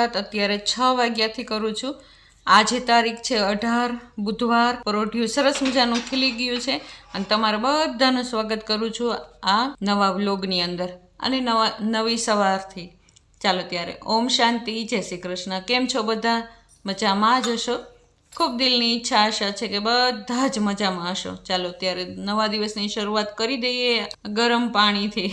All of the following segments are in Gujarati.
શરૂઆત અત્યારે છ વાગ્યાથી કરું છું. આજે તારીખ છે અઢાર, બુધવાર, પરોઠિયું, સરસ મજાનું ખીલી ગયું છે. અને તમારા બધાનું સ્વાગત કરું છું આ નવા વ્લોગની અંદર અને નવા, નવી સવારથી. ચાલો ત્યારે, ઓમ શાંતિ, જય શ્રી કૃષ્ણ. કેમ છો બધા? મજામાં જ હશો? ખૂબ દિલની ઈચ્છા આશા છે કે બધા જ મજામાં હશો. ચાલો ત્યારે નવા દિવસની શરૂઆત કરી દઈએ ગરમ પાણીથી.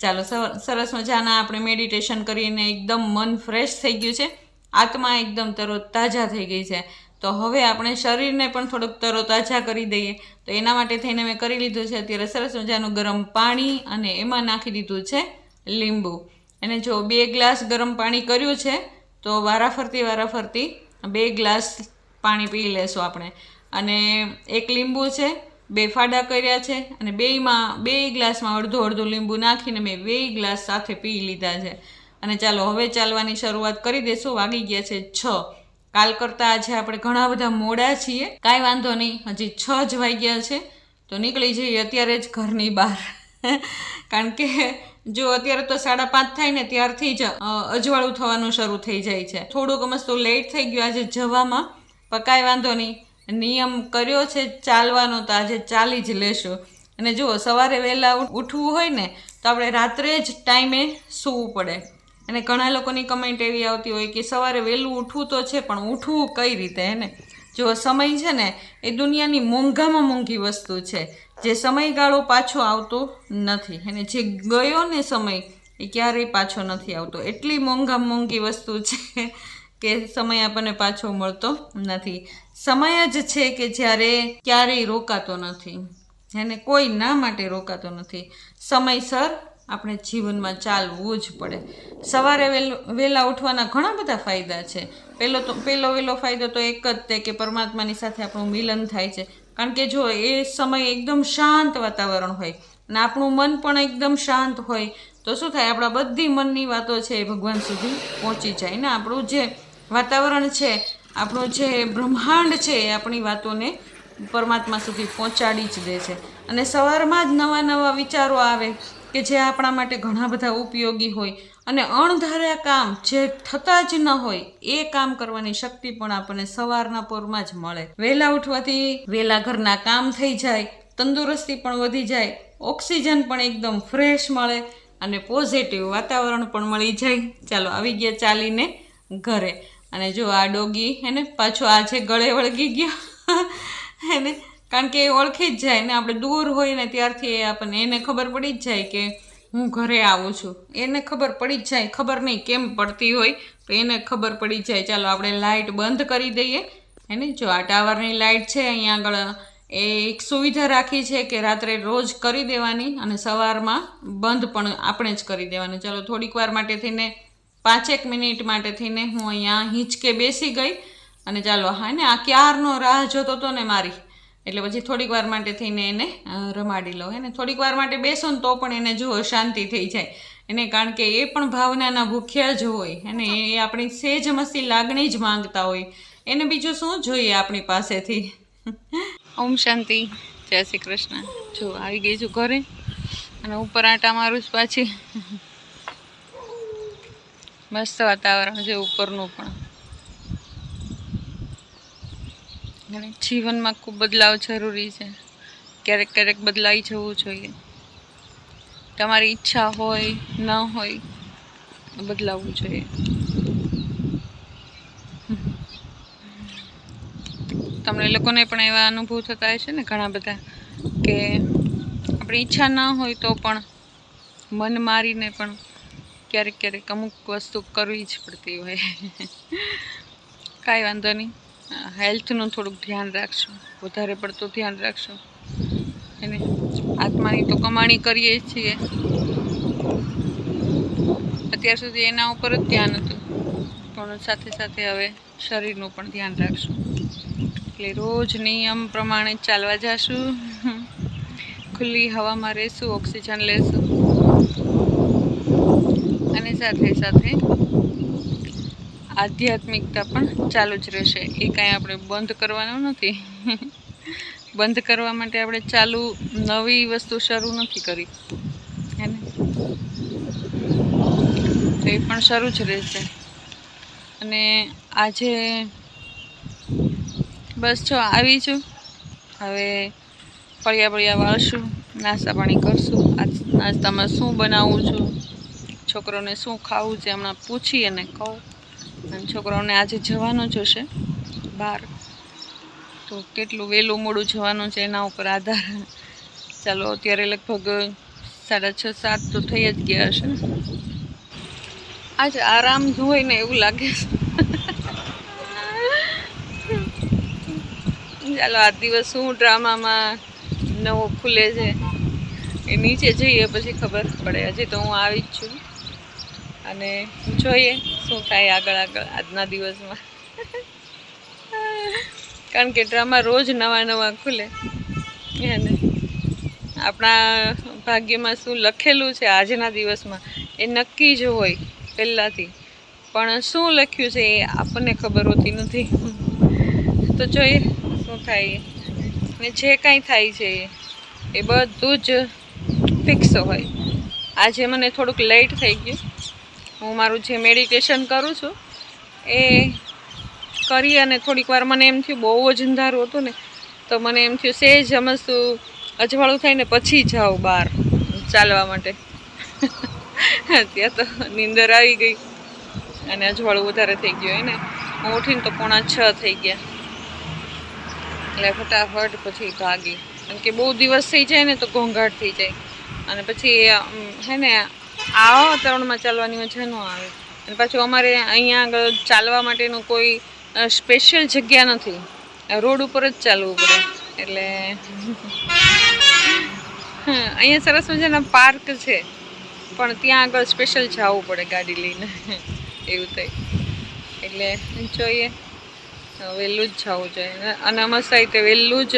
ચાલો, સર- સરસ મજાના આપણે મેડિટેશન કરીને એકદમ મન ફ્રેશ થઈ ગયું છે. આત્મા એકદમ તરો તાજા થઈ ગઈ છે. તો હવે આપણે શરીરને પણ થોડુંક તરો તાજા કરી દઈએ. તો એના માટે થઈને મેં કરી લીધું છે. અત્યારે સરસ મજાનું ગરમ પાણી અને એમાં નાખી દીધું છે લીંબુ. અને જો બે ગ્લાસ ગરમ પાણી કર્યું છે, તો વારાફરતી વારાફરતી બે ગ્લાસ પાણી પી લેશું આપણે. અને એક લીંબુ છે બે ફાડા કર્યા છે અને બેયમાં બે ગ્લાસમાં અડધો અડધો લીંબુ નાખીને મેં બે ગ્લાસ સાથે પી લીધા છે. અને ચાલો હવે ચાલવાની શરૂઆત કરી દેશું. વાગી ગયા છે છ. કાલ કરતાં આજે આપણે ઘણા બધા મોડા છીએ. કાંઈ વાંધો નહીં, હજી છ જ વાગ્યા છે. તો નીકળી જઈએ અત્યારે જ ઘરની બહાર. કારણ કે જો અત્યારે તો સાડા પાંચ થાય ને ત્યારથી જ અજવાળું થવાનું શરૂ થઈ જાય છે. થોડુંક મસ્ત લેટ થઈ ગયું આજે જવામાં. પણ કાંઈ વાંધો નહીં. નિયમ કર્યો છે ચાલવાનો તો આજે ચાલી જ લેશું. અને જુઓ, સવારે વહેલા ઉઠ- ઉઠવું હોય ને, તો આપણે રાત્રે જ ટાઈમે સૂવું પડે. અને ઘણા લોકોની કમેન્ટ એવી આવતી હોય કે સવારે વહેલું ઉઠવું તો છે, પણ ઉઠવું કઈ રીતે, હે ને? જો સમય છે ને, એ દુનિયાની મોંઘામાં મોંઘી વસ્તુ છે. જે સમયગાળો પાછો આવતો નથી. અને જે ગયો ને સમય, એ ક્યારેય પાછો નથી આવતો. એટલી મોંઘામાં મોંઘી વસ્તુ છે કે સમય આપણને પાછો મળતો નથી. સમય જ છે કે જ્યારે ક્યારેય રોકાતો નથી. એને કોઈ ના માટે રોકાતો નથી. સમયસર આપણે જીવનમાં ચાલવું જ પડે. સવારે વેલ વહેલા ઉઠવાના ઘણા બધા ફાયદા છે. પહેલો તો પહેલો વહેલો ફાયદો તો એક જ તે કે પરમાત્માની સાથે આપણું મિલન થાય છે. કારણ કે જો એ સમય એકદમ શાંત વાતાવરણ હોય અને આપણું મન પણ એકદમ શાંત હોય, તો શું થાય? આપણા બધી મનની વાતો છે એ ભગવાન સુધી પહોંચી જાય. ને આપણું જે વાતાવરણ છે આપણું જે બ્રહ્માંડ છે એ આપણી વાતોને પરમાત્મા સુધી પહોંચાડી જ દે છે. અને સવારમાં જ નવા નવા વિચારો આવે કે જે આપણા માટે ઘણા બધા ઉપયોગી હોય અને અણધાર્યા કામ જે થતા જ ન હોય એ કામ કરવાની શક્તિ પણ આપણને સવારના પોરમાં જ મળે. વહેલા ઉઠવાથી વહેલા ઘરના કામ થઈ જાય, તંદુરસ્તી પણ વધી જાય, ઓક્સિજન પણ એકદમ ફ્રેશ મળે અને પોઝિટિવ વાતાવરણ પણ મળી જાય. ચાલો આવી ગયા ચાલીને ઘરે. અને જો આ ડોગી એને પાછો આ છે ગળે વળગી ગયો એને કારણ કે એ ઓળખી જ જાય ને, આપણે દૂર હોય ને ત્યારથી એ આપણને, એને ખબર પડી જ જાય કે હું ઘરે આવું છું. એને ખબર પડી જ જાય, ખબર નહીં કેમ પડતી હોય, તો એને ખબર પડી જાય. ચાલો, આપણે લાઇટ બંધ કરી દઈએ. એને જો આ ટાવરની લાઇટ છે અહીંયા આગળ એ એક સુવિધા રાખી છે કે રાત્રે રોજ કરી દેવાની અને સવારમાં બંધ પણ આપણે જ કરી દેવાનું. ચાલો, થોડીક વાર માટે થઈને પાંચેક મિનિટ માટે થઈને હું અહીંયા હિંચકે બેસી ગઈ અને ચાલો હા, ને આ ક્યારનો રાહ જોતો હતો ને મારી? એટલે પછી થોડીક વાર માટે થઈને એને રમાડી લઉં એને થોડીક વાર માટે બેસો ને તો પણ એને જુઓ, શાંતિ થઈ જાય. એને કારણ કે એ પણ ભાવનાના ભૂખ્યા જ હોય અને એ આપણી સેજ મસ્તી લાગણી જ માંગતા હોય. એને બીજું શું જોઈએ આપણી પાસેથી? ઓમ શાંતિ. જય શ્રી કૃષ્ણ. જો, આવી ગઈ છું ઘરે અને ઉપર આટા મારું જ પાછી. મસ્ત વાતાવરણ છે ઉપરનું પણ. અને જીવનમાં ખૂબ બદલાવ જરૂરી છે. ક્યારેક ક્યારેક બદલાઈ જવું જોઈએ. તમારી ઈચ્છા હોય, ન હોય બદલાવવું જોઈએ. તમને લોકોને પણ એવા અનુભવ થતા હશે ને ઘણા બધા, કે આપણી ઈચ્છા ન હોય તો પણ મન મારીને પણ ક્યારેક ક્યારેક અમુક વસ્તુ કરવી જ પડતી હોય. કાંઈ વાંધો નહીં. હેલ્થનું થોડુંક ધ્યાન રાખશું. વધારે પડતું ધ્યાન રાખશું. એને આત્માની તો કમાણી કરીએ છીએ. અત્યાર સુધી એના ઉપર જ ધ્યાન હતું. પણ સાથે સાથે હવે શરીરનું પણ ધ્યાન રાખશું. એટલે રોજ નિયમ પ્રમાણે ચાલવા જશું. ખુલ્લી હવામાં રહેશું, ઓક્સિજન લેશું. સાથે સાથે આધ્યાત્મિકતા પણ ચાલુ જ રહેશે. એ કાંઈ આપણે બંધ કરવાનું નથી. બંધ કરવા માટે આપણે ચાલુ નવી વસ્તુ શરૂ નથી કરી. હે ને? તો એ પણ શરૂ જ રહેશે. અને આજે બસ જો આવી છું. હવે ફળિયા ફળિયા વાળશું, નાસ્તા પાણી કરશું. આજ નાસ્તામાં શું બનાવું છું? છોકરોને શું ખાવું છે હમણાં પૂછી અને કહું. અને છોકરાઓને આજે જવાનું જ હશે બહાર. તો કેટલું વહેલું મોડું જવાનું છે એના ઉપર આધાર. ચાલો, અત્યારે લગભગ સાડા છ, સાત તો થઈ જ ગયા હશે. આજે આરામ જોઈને એવું લાગે. છે ચાલો, આ દિવસ શું ડ્રામામાં નવો ખુલે છે એ નીચે જઈએ, પછી ખબર પડે. હજી તો હું આવી જ છું. અને જોઈએ શું થાય આગળ આગળ આજના દિવસમાં. કારણ કે ડ્રામા રોજ નવા નવા ખુલે. એને આપણા ભાગ્યમાં શું લખેલું છે આજના દિવસમાં એ નક્કી જ હોય પહેલાંથી. પણ શું લખ્યું છે એ આપણને ખબર હોતી નથી. તો જોઈએ શું થાય ને જે કાંઈ થાય છે એ. બધું જ ફિક્સ હોય. આજે મને થોડુંક લેટ થઈ ગયું. હું મારું જે મેડિટેશન કરું છું, એ કરી અને થોડીક વાર મને એમ થયું બહુ જ અંધારું હતું ને, તો મને એમ થયું સેજ હમસતું અજવાળું થાય ને પછી જાઉં બહાર ચાલવા માટે. ત્યાં તો નીંદર આવી ગઈ અને અજવાળું વધારે થઈ ગયું એને હું ઉઠીને તો પોણા છ થઈ ગયા. એટલે ફટાફટ પછી ભાગી. કારણ કે બહુ દિવસ થઈ જાય ને તો ઘોંઘાટ થઈ જાય. અને પછી હે ને આવા વાતાવરણમાં ચાલવાની મજા ન આવે. અને પાછું અમારે અહીંયા આગળ ચાલવા માટેનું કોઈ સ્પેશિયલ જગ્યા નથી. રોડ ઉપર જ ચાલવું પડે. એટલે અહીંયા સરસ મજાના પાર્ક છે. પણ ત્યાં આગળ સ્પેશિયલ જવું પડે ગાડી લઈને. એવું થઈ એટલે જોઈએ. વહેલું જ જવું જોઈએ. અને મસ્ત રીતે વહેલું જ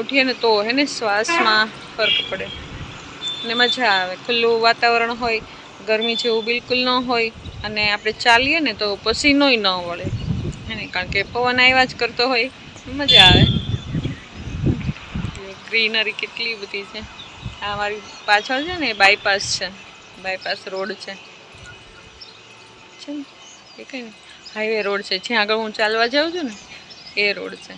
ઉઠીએ ને તો હે ને શ્વાસમાં ફરક પડે. ને મજા આવે. ખુલ્લું વાતાવરણ હોય, ગરમી જેવું બિલકુલ ન હોય અને આપણે ચાલીએ ને તો પસીનોય ન વળે. હે ને? કારણ કે પવન આવ્યા જ કરતો હોય, મજા આવે. ગ્રીનરી કેટલી બધી છે. આ મારી પાછળ છે ને બાયપાસ છે. બાયપાસ રોડ છે. છે ને? એ ને હાઈવે રોડ છે. જ્યાં આગળ હું ચાલવા જાઉં છું ને, એ રોડ છે.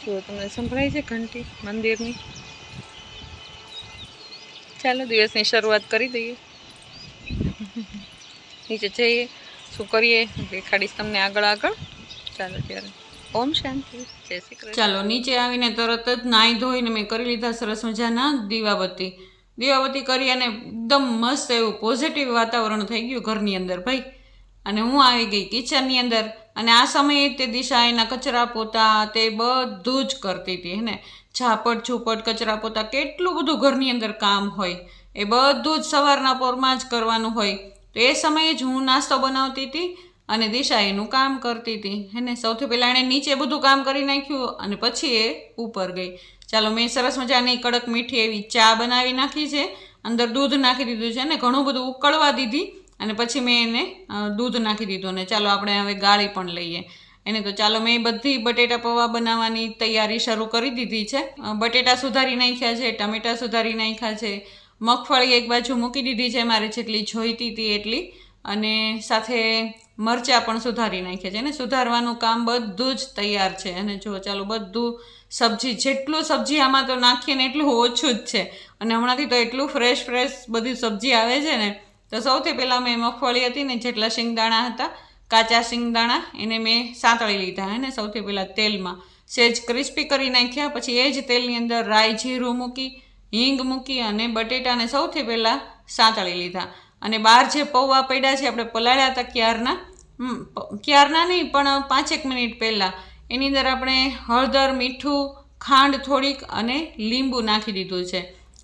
જો તમને સંભળાય છે ઘંટી મંદિરની? ચાલો દિવસની શરૂઆત કરી દઈએ. નીચે જઈએ. શું કરીએ? દેખાડીશ તમને આગળ આગળ. ચાલો ત્યારે. ઓમ શાંતિ. જય શ્રી કૃષ્ણ. ચાલો, નીચે આવીને તરત જ નાહી ધોઈને મેં કરી લીધા સરસ મજાના દીવાબત્તી. દીવાબત્તી કરી અને એકદમ મસ્ત એવું પોઝિટિવ વાતાવરણ થઈ ગયું ઘરની અંદર ભાઈ. અને હું આવી ગઈ કિચનની અંદર. અને આ સમયે તે દિશા એના કચરા પોતા તે બધું જ કરતી હતી, હે ને? ઝાપટ ઝૂપટ કચરા પોતા, કેટલું બધું ઘરની અંદર કામ હોય, એ બધું જ સવારના પોરમાં જ કરવાનું હોય. તો એ સમયે જ હું નાસ્તો બનાવતી હતી અને દિશા એનું કામ કરતી હતી, હે ને? સૌથી પહેલાં એણે નીચે બધું કામ કરી નાખ્યું અને પછી એ ઉપર ગઈ. ચાલો, મેં સરસ મજાની કડક મીઠી એવી ચા બનાવી નાખી છે, અંદર દૂધ નાખી દીધું છે અને ઘણું બધું ઉકળવા દીધી. અને પછી મેં એને દૂધ નાખી દીધું અને ચાલો આપણે હવે ગાળી પણ લઈએ. એને તો ચાલો મેં બધી બટેટા પૌવા બનાવવાની તૈયારી શરૂ કરી દીધી છે. બટેટા સુધારી નાખ્યા છે, ટમેટા સુધારી નાખ્યા છે, મગફળી એક બાજુ મૂકી દીધી છે, મારે જેટલી જોઈતી હતી એટલી. અને સાથે મરચાં પણ સુધારી નાખ્યા છે. અને સુધારવાનું કામ બધું જ તૈયાર છે. અને જો ચાલો બધું સબ્જી, જેટલું સબ્જી આમાં તો નાખીએ ને એટલું ઓછું જ છે. અને હમણાંથી તો એટલું ફ્રેશ ફ્રેશ બધી સબ્જી આવે છે ને તો સૌથી પહેલાં મેં મગફળી હતી ને જેટલા શિંગદાણા હતા, કાચા શિંગદાણા, એને મેં સાંતળી લીધા હે ને સૌથી પહેલાં તેલમાં સેજ ક્રિસ્પી કરી નાખ્યા, પછી એ જ તેલની અંદર રાઈ જીરું મૂકી, હિંગ મૂકી અને બટેટાને સૌથી પહેલાં સાંતળી લીધા. અને બહાર જે પૌવા પડ્યા છે, આપણે પલાળ્યા હતા ક્યારના ક્યારના નહીં, પણ પાંચેક મિનિટ પહેલાં, એની અંદર આપણે હળદર, મીઠું, ખાંડ થોડીક અને લીંબુ નાખી દીધું છે.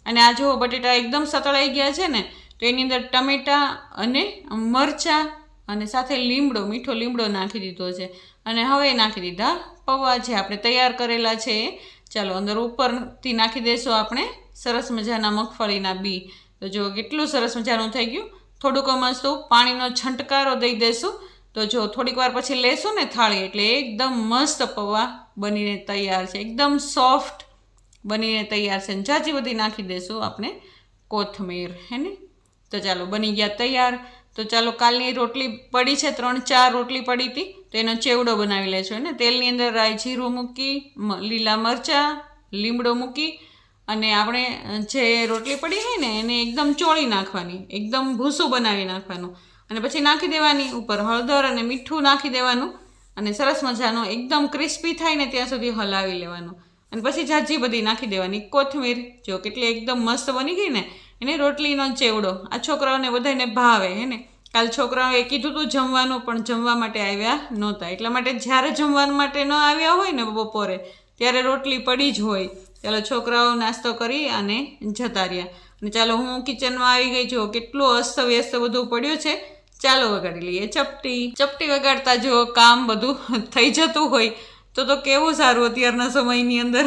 અને આ જો બટેટા એકદમ સતળાઈ ગયા છે ને તો એની અંદર ટમેટાં અને મરચાં અને સાથે લીમડો, મીઠો લીમડો નાખી દીધો છે. અને હવે નાખી દીધા પૌવા જે આપણે તૈયાર કરેલા છે એ. ચાલો, અંદર ઉપરથી નાખી દઈશું આપણે સરસ મજાના મગફળીના બી. તો જો કેટલું સરસ મજાનું થઈ ગયું. થોડુંક મસ્ત પાણીનો છંટકારો દઈ દેશું. તો જો થોડીક વાર પછી લેશું ને થાળી, એટલે એકદમ મસ્ત પૌવા બનીને તૈયાર છે. એકદમ સોફ્ટ બનીને તૈયાર છે. અને જાજી બધી નાખી દઈશું આપણે કોથમીર, હે ને? તો ચાલો બની ગયા તૈયાર. તો ચાલો કાલની રોટલી પડી છે, ત્રણ ચાર રોટલી પડી હતી, તો એનો ચેવડો બનાવી લેજો. એને તેલની અંદર રાઈ જીરું મૂકી લીલા મરચાં, લીમડો મૂકી, અને આપણે જે રોટલી પડી હોય ને, એને એકદમ ચોળી નાખવાની, એકદમ ભૂસું બનાવી નાખવાનું. અને પછી નાખી દેવાની ઉપર હળદર અને મીઠું નાખી દેવાનું. અને સરસ મજાનો એકદમ ક્રિસ્પી થાય ને ત્યાં સુધી હલાવી લેવાનું. અને પછી જાજી બધી નાખી દેવાની. કોથમીર, જો કેટલી એકદમ મસ્ત બની ગઈ ને એને રોટલીનો ચેવડો. આ છોકરાઓને બધાને ભાવે, હે ને? કાલ છોકરાઓએ કીધું હતું જમવાનું, પણ જમવા માટે આવ્યા નહોતા. એટલા માટે જ્યારે જમવા માટે ન આવ્યા હોય ને બપોરે, ત્યારે રોટલી પડી જ હોય. ચાલો છોકરાઓ નાસ્તો કરી અને જતા રહ્યા. અને ચાલો હું કિચનમાં આવી ગઈ જો કેટલું અસ્ત વ્યસ્ત બધું પડ્યું છે. ચાલો વગાડી લઈએ. ચપટી. ચપટી વગાડતા જો કામ બધું થઈ જતું હોય, તો તો કેવું સારું અત્યારના સમયની અંદર.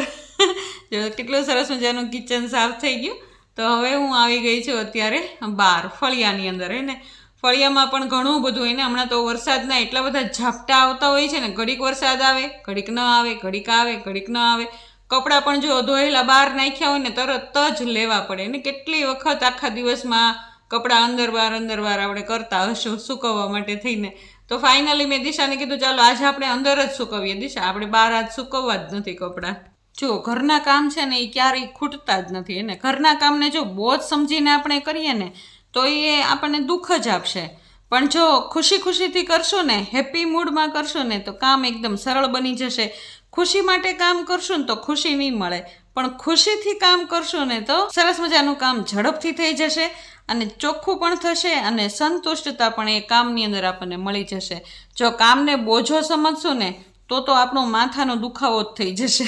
કેટલું સરસ મજાનું કિચન સાફ થઈ ગયું. તો હવે હું આવી ગઈ છું અત્યારે બહાર ફળિયાની અંદર, હે ફળિયામાં પણ ઘણું બધું એને હમણાં તો વરસાદના એટલા બધા ઝાપટા આવતા હોય છે ને, ઘડીક વરસાદ આવે, ઘડીક ન આવે, ઘડીક આવે, ઘડીક ન આવે. કપડાં પણ જો ધોયેલા બહાર નાખ્યા હોય ને, તરત જ લેવા પડે ને? કેટલી વખત આખા દિવસમાં કપડાં અંદર બહાર અંદર બહાર આપણે કરતા હશું, સુકવવા માટે થઈને. તો ફાઇનલી મેં દિશાને કીધું, ચાલો, આજે આપણે અંદર જ સુકવીએ. દિશા, આપણે બહાર આજ સુકવવા જ નથી કપડાં. જો ઘરના કામ છે ને એ ક્યારેય ખૂટતા જ નથી એને ઘરના કામને જો બોજ સમજીને આપણે કરીએ ને, તો એ આપણને દુઃખ જ આપશે. પણ જો ખુશી ખુશીથી કરશો ને, હેપી મૂડમાં કરશો ને, તો કામ એકદમ સરળ બની જશે. ખુશી માટે કામ કરશો ને, તો ખુશી નહીં મળે. પણ ખુશીથી કામ કરશો ને, તો સરસ મજાનું કામ ઝડપથી થઈ જશે અને ચોખ્ખું પણ થશે અને સંતુષ્ટતા પણ એ કામની અંદર આપણને મળી જશે. જો કામને બોજો સમજશું ને તો તો આપણો માથાનો દુખાવો જ થઈ જશે.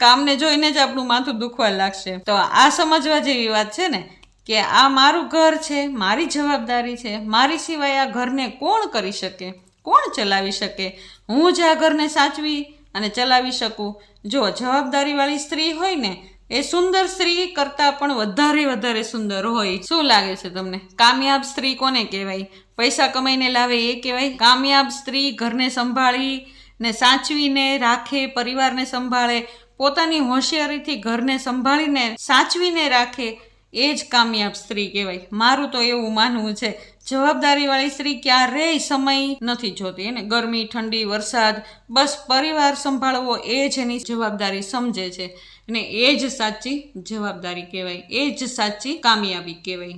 કામને જોઈને જ આપણું માથું દુખવા લાગશે. તો આ સમજવા જેવી વાત છે ને, કે આ મારું ઘર છે, મારી જવાબદારી છે, મારી સિવાય આ ઘરને કોણ કરી શકે? કોણ ચલાવી શકે? હું જ આ ઘરને સાચવી અને ચલાવી શકું. જો જવાબદારીવાળી સ્ત્રી હોય ને, એ સુંદર સ્ત્રી કરતાં પણ વધારે વધારે સુંદર હોય. શું લાગે છે તમને? કામયાબ સ્ત્રી કોને કહેવાય? પૈસા કમાઈને લાવે એ કહેવાય? કામયાબ સ્ત્રી ઘરને સંભાળી ને સાચવીને રાખે, પરિવારને સંભાળે, પોતાની હોશિયારીથી ઘરને સંભાળીને સાચવીને રાખે, એ જ કામયાબ સ્ત્રી કહેવાય. મારું તો એવું માનવું છે, જવાબદારીવાળી સ્ત્રી ક્યારેય સમય નથી જોતી. એને ગરમી, ઠંડી, વરસાદ, બસ પરિવાર સંભાળવો એ જ એની જવાબદારી સમજે છે. અને એ જ સાચી જવાબદારી કહેવાય. એ જ સાચી કામયાબી કહેવાય.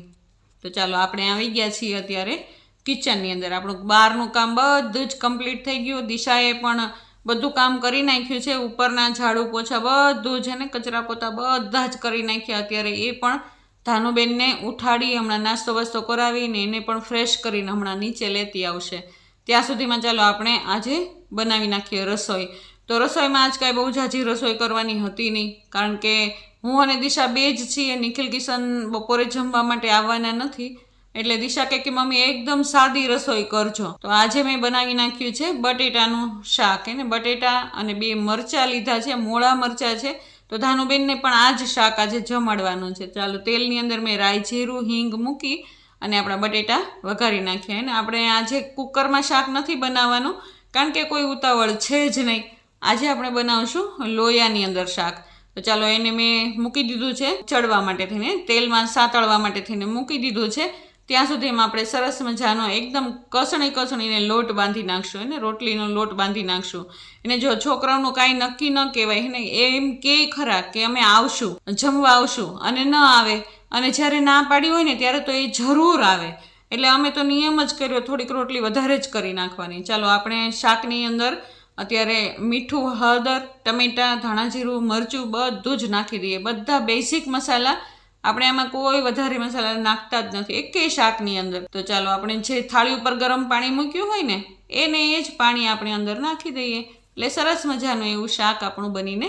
તો ચાલો આપણે આવી ગયા છીએ અત્યારે કિચનની અંદર. આપણું બહારનું કામ બધું જ કમ્પ્લીટ થઈ ગયું. દિશાએ પણ બધું કામ કરી નાખ્યું છે. ઉપરના ઝાડુ પોછા બધું છે ને કચરા પોતા બધા જ કરી નાખ્યા. અત્યારે એ પણ ધાનુબેનને ઉઠાડી હમણાં નાસ્તો વાસ્તો કરાવીને એને પણ ફ્રેશ કરીને હમણાં નીચે લેતી આવશે. ત્યાં સુધીમાં ચાલો આપણે આજે બનાવી નાખીએ રસોઈ. તો રસોઈમાં આજ કાંઈ બહુ ઝાઝી રસોઈ કરવાની હતી નહીં. કારણ કે હું અને દિશા બે જ છીએ. નિખિલ કિશન બપોરે જમવા માટે આવવાના નથી. એટલે દિશા કે, મમ્મી, એકદમ સાદી રસોઈ કરજો. તો આજે મેં બનાવી નાખ્યું છે બટેટાનું શાક. એને બટેટા અને બે મરચાં લીધા છે, મોળા મરચાં છે. તો ધાનુબેનને પણ આ જ શાક આજે જમાડવાનું છે. ચાલો, તેલની અંદર મેં રાઈ જીરું, હિંગ મૂકી અને આપણા બટેટા વઘારી નાખ્યા અને આપણે આજે કુકરમાં શાક નથી બનાવવાનું, કારણ કે કોઈ ઉતાવળ છે જ નહીં. આજે આપણે બનાવશું લોયાની અંદર શાક. તો ચાલો, એને મેં મૂકી દીધું છે ચડવા માટે થઈને, તેલમાં સાતળવા માટે થઈને મૂકી દીધું છે. ત્યાં સુધીમાં આપણે સરસ મજાનો એકદમ કસણી કસણીને લોટ બાંધી નાખશું એને રોટલીનો લોટ બાંધી નાખશું. એને જો છોકરાઓનું કાંઈ નક્કી ન કહેવાય એને એમ કે ખરા કે અમે આવશું, જમવા આવશું અને ન આવે. અને જ્યારે ના પાડી હોય ને, ત્યારે તો એ જરૂર આવે. એટલે અમે તો નિયમ જ કર્યો, થોડીક રોટલી વધારે જ કરી નાખવાની. ચાલો, આપણે શાકની અંદર અત્યારે મીઠું, હળદર, ટમેટાં, ધાણા જીરું, મરચું બધું જ નાખી દઈએ. બધા બેઝિક મસાલા આપણે આમાં કોઈ વધારે મસાલા નાખતા જ નથી. એકેય શાકની અંદર. તો ચાલો આપણે જે થાળી ઉપર ગરમ પાણી મૂક્યું હોય ને, એને એ જ પાણી આપણે અંદર નાખી દઈએ. એટલે સરસ મજાનું એવું શાક આપણું બનીને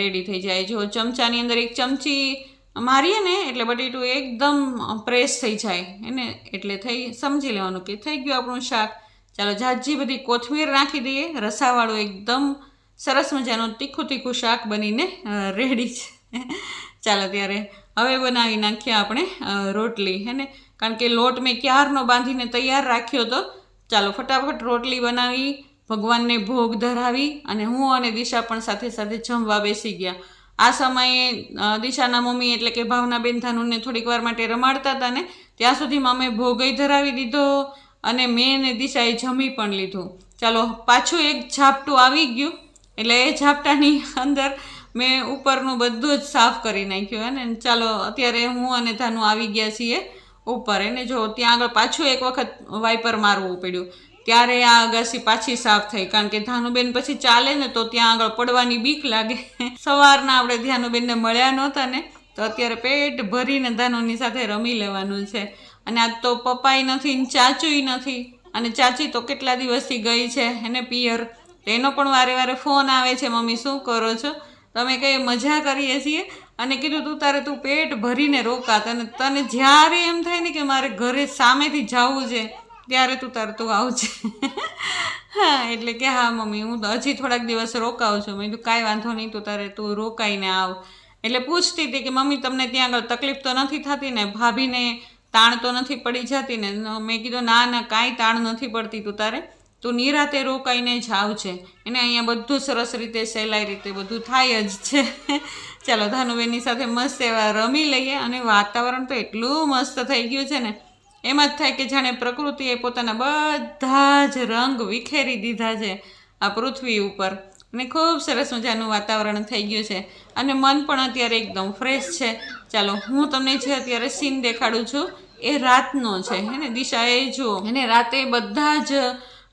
રેડી થઈ જાય. જો ચમચાની અંદર એક ચમચી મારીએ ને, એટલે બટેટું એકદમ પ્રેસ થઈ જાય. એને એટલે થઈ, સમજી લેવાનું કે થઈ ગયું આપણું શાક. ચાલો જાજી બધી કોથમીર નાખી દઈએ. રસાવાળું એકદમ સરસ મજાનું તીખું તીખું શાક બનીને રેડી છે. ચાલો ત્યારે હવે બનાવી નાખીએ આપણે રોટલી, હે ને? કારણ કે લોટ મેં ક્યારનો બાંધીને તૈયાર રાખ્યો હતો ચાલો ફટાફટ રોટલી બનાવી, ભગવાનને ભોગ ધરાવી અને હું અને દિશા પણ સાથે સાથે જમવા બેસી ગયા. આ સમયે દિશાના મમ્મી એટલે કે ભાવનાબેન ધાનુને થોડીક વાર માટે રમાડતા હતા ને, ત્યાં સુધીમાં અમે ભોગય ધરાવી દીધો અને મેં ને દિશાએ જમી પણ લીધું. ચાલો, પાછું એક ઝાપટું આવી ગયું, એટલે એ ઝાપટાની અંદર મેં ઉપરનું બધું જ સાફ કરી નાખ્યું અને ચાલો, અત્યારે હું અને ધાનું આવી ગયા છીએ ઉપર. એને જો ત્યાં આગળ પાછું એક વખત વાઇપર મારવું પડ્યું. ત્યારે આ અગાસી પાછી સાફ થઈ. કારણ કે ધાનુબેન પછી ચાલે ને તો ત્યાં આગળ પડવાની બીક લાગે. સવારના આપણે ધાનુબેનને મળ્યા નહોતા ને, તો અત્યારે પેટ ભરીને ધાનુની સાથે રમી લેવાનું છે. અને આજ તો પપ્પાય નથી ને ચાચુય નથી. અને ચાચી તો કેટલા દિવસથી ગઈ છે એને પિયર? એનો પણ વારે વારે ફોન આવે છે, મમ્મી, શું કરો છો? તમે કઈ મજા કરીએ છીએ? અને કીધું તું, તારે તું પેટ ભરીને રોકાત અને તને જ્યારે એમ થાય ને કે મારે ઘરે સામેથી જવું છે, ત્યારે તું તારે તું આવજે. હા, એટલે કે, હા, મમ્મી, હું હજી થોડાક દિવસ રોકાઉં છું. મેં કીધું, કાંઈ વાંધો નહીં, તું તારે તું રોકાઈને આવ. એટલે પૂછતી હતી કે, મમ્મી, તમને ત્યાં આગળ તકલીફ તો નથી થતી ને? ભાભીને તાણ તો નથી પડી જતી ને મેં કીધું, ના ના, કાંઈ તાણ નથી પડતી તું તારે. તું નિરાતે રોકાઈને જ આવજે. એને અહીંયા બધું સરસ રીતે, સહેલાઈ રીતે બધું થાય જ છે. ચાલો, ધાનુબેનની સાથે મસ્ત એવા રમી લઈએ અને વાતાવરણ તો એટલું મસ્ત થઈ ગયું છે ને. એમ જ થાય કે જાણે પ્રકૃતિએ પોતાના બધા જ રંગ વિખેરી દીધા છે આ પૃથ્વી ઉપર. અને ખૂબ સરસ મજાનું વાતાવરણ થઈ ગયું છે. અને મન પણ અત્યારે એકદમ ફ્રેશ છે. ચાલો, હું તમને જે અત્યારે સીન દેખાડું છું, એ રાતનો છે. હે ને, દિશા એ જુઓ. એને રાતે બધા જ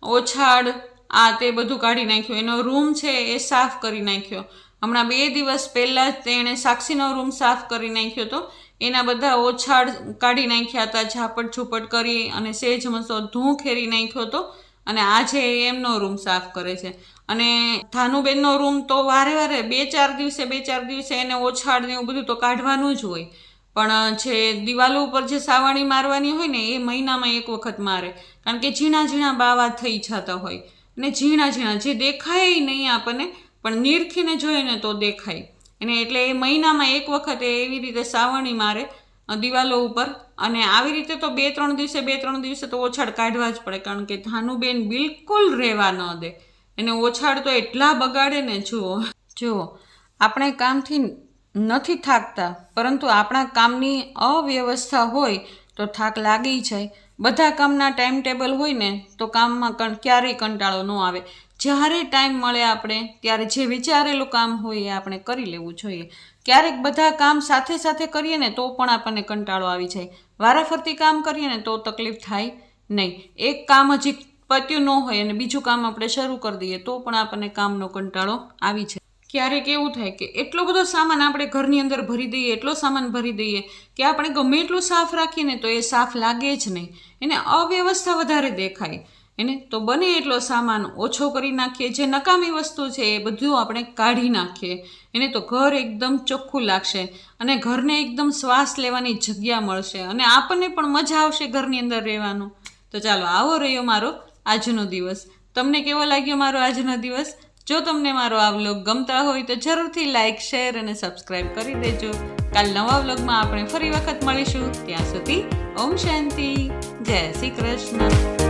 ઓછાડ આ તે બધું કાઢી નાખ્યું. એનો રૂમ છે એ સાફ કરી નાખ્યો. હમણાં બે દિવસ પહેલાં જ તેણે સાક્ષીનો રૂમ સાફ કરી નાખ્યો હતો એના બધા ઓછાડ કાઢી નાખ્યા હતા ઝાપટ ઝૂપટ કરી અને સેજ મસો ધૂં ખેરી નાખ્યો હતો અને આજે એમનો રૂમ સાફ કરે છે. અને ધાનુબેનનો રૂમ તો વારે વારે બે ચાર દિવસે, બે ચાર દિવસે એને ઓછાડ ને એવું બધું તો કાઢવાનું જ હોય. પણ જે દિવાલો ઉપર જે સાવાણી મારવાની હોય ને, એ મહિનામાં એક વખત મારે. કારણ કે ઝીણા ઝીણા બાવા થઈ જતા હોય. અને ઝીણા ઝીણા, જે દેખાય નહીં આપણને, પણ નીરખીને જોઈએ ને તો દેખાય. અને એટલે એ મહિનામાં એક વખત એવી રીતે સાવણી મારે દિવાલો ઉપર. અને આવી રીતે તો બે ત્રણ દિવસે, બે ત્રણ દિવસે તો ઓછાડ કાઢવા જ પડે. કારણ કે ધાનુબેન બિલકુલ રહેવા ન દે. એને ઓછાડ તો એટલા બગાડે ને, જુઓ. જુઓ, આપણે કામથી નથી થાકતા, પરંતુ આપણા કામની અવ્યવસ્થા હોય તો થાક લાગી જાય. બધા કામના ટાઈમ ટેબલ હોય ને, તો કામમાં ક્યારેય કંટાળો ન આવે. જ્યારે ટાઈમ મળે આપણે, ત્યારે જે વિચારેલું કામ હોય એ આપણે કરી લેવું જોઈએ. ક્યારેક બધા કામ સાથે સાથે કરીએ ને, તો પણ આપણને કંટાળો આવી જાય. વારાફરતી કામ કરીએ ને, તો તકલીફ થાય નહીં. એક કામ હજી પત્યું ન હોય અને બીજું કામ આપણે શરૂ કરી દઈએ, તો પણ આપણને કામનો કંટાળો આવી જાય. ક્યારેક એવું થાય કે એટલો બધો સામાન આપણે ઘરની અંદર ભરી દઈએ, એટલો સામાન ભરી દઈએ કે આપણે ગમે એટલું સાફ રાખીએ ને તો એ સાફ લાગે જ નહીં. એને અવ્યવસ્થા વધારે દેખાય. એને તો બને એટલો સામાન ઓછો કરી નાખીએ. જે નકામી વસ્તુ છે એ બધું આપણે કાઢી નાખીએ. એને તો ઘર એકદમ ચોખ્ખું લાગશે અને ઘરને એકદમ શ્વાસ લેવાની જગ્યા મળશે અને આપણને પણ મજા આવશે ઘરની અંદર રહેવાનું. તો ચાલો આવો રહ્યો મારો આજનો દિવસ. તમને કેવો લાગ્યો મારો આજનો દિવસ? જો તમને મારો આ વ્લોગ ગમતા હોય તો જરૂરથી લાઇક શેર અને સબસ્ક્રાઇબ કરી દેજો. કાલ નવા વ્લોગમાં આપણે ફરી વખત મળીશું. ત્યાં સુધી ઓમ શાંતિ. જય શ્રી કૃષ્ણ.